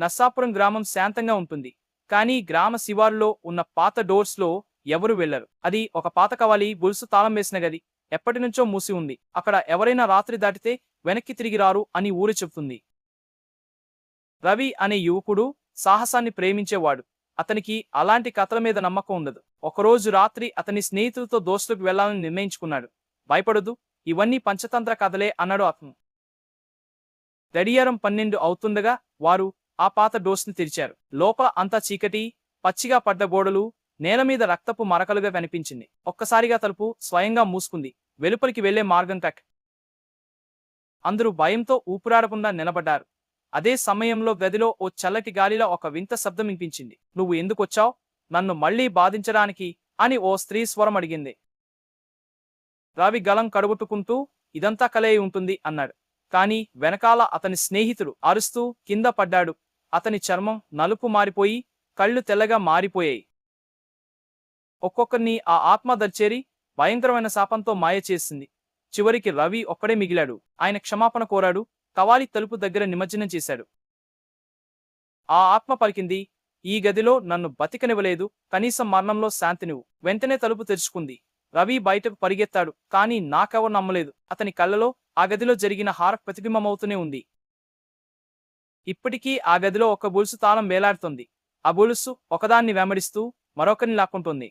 నస్సాపురం గ్రామం శాంతంగా ఉంటుంది. కానీ గ్రామ శివారులో ఉన్న పాత డోర్స్లో ఎవరు వెళ్ళరు అది ఒక పాత కవాలి గొలుసు తాళం వేసిన గది. ఎప్పటినుంచో మూసి ఉంది. అక్కడ ఎవరైనా రాత్రి దాటితే వెనక్కి తిరిగి రారు అని ఊరు చెప్తుంది. రవి అనే యువకుడు సాహసాన్ని ప్రేమించేవాడు. అతనికి అలాంటి కథల మీద నమ్మకం ఉండదు. ఒకరోజు రాత్రి అతని స్నేహితులతో దోస్తులకు వెళ్ళాలని నిర్ణయించుకున్నాడు. భయపడదు ఇవన్నీ పంచతంత్ర కథలే అన్నాడు అతను. గడియారం పన్నెండు అవుతుండగా వారు ఆ పాత డోర్స్ని తెరిచారు. లోపల అంతా చీకటి పచ్చిగా పడ్డ గోడలు నేల మీద రక్తపు మరకలుగా కనిపించింది. ఒక్కసారిగా తలుపు స్వయంగా మూసుకుంది. వెలుపలికి వెళ్ళే మార్గం కట్ అందరూ భయంతో ఊపిరాడకుండా నిలబడ్డారు. అదే సమయంలో గదిలో ఓ చల్లటి గాలిలో ఒక వింత శబ్దం వినిపించింది. నువ్వు ఎందుకొచ్చావు? నన్ను మళ్ళీ బాధించడానికి అని ఓ స్త్రీ స్వరం అడిగింది. రావి గలం కడుగుట్టుకుంటూ ఇదంతా కలయి ఉంటుంది అన్నాడు. కాని వెనకాల అతని స్నేహితుడు అరుస్తూ కింద పడ్డాడు. అతని చర్మం నలుపు మారిపోయి కళ్ళు తెల్లగా మారిపోయాయి. ఒక్కొక్కరిని ఆ ఆత్మ దర్చేరి భయంకరమైన శాపంతో మాయ చేసింది. చివరికి రవి ఒక్కడే మిగిలాడు. ఆయన క్షమాపణ కోరాడు. కవాలి తలుపు దగ్గర నిమజ్జనం చేశాడు. ఆ ఆత్మ పలికింది ఈ గదిలో నన్ను బతికనివ్వలేదు. కనీసం మరణంలో శాంతి వెంటనే తలుపు తెరుచుకుంది. రవి బయటకు పరిగెత్తాడు కానీ నాకెవరు నమ్మలేదు. అతని కళ్ళలో ఆ గదిలో జరిగిన హార ప్రతిబింబమవుతూనే ఉంది. ఇప్పటికీ ఆ గదిలో ఒక బులుసు తాళం వేలాడుతుంది. ఆ బులుసు ఒకదాన్ని వెంబడిస్తూ మరొకరిని లాక్కుంటుంది.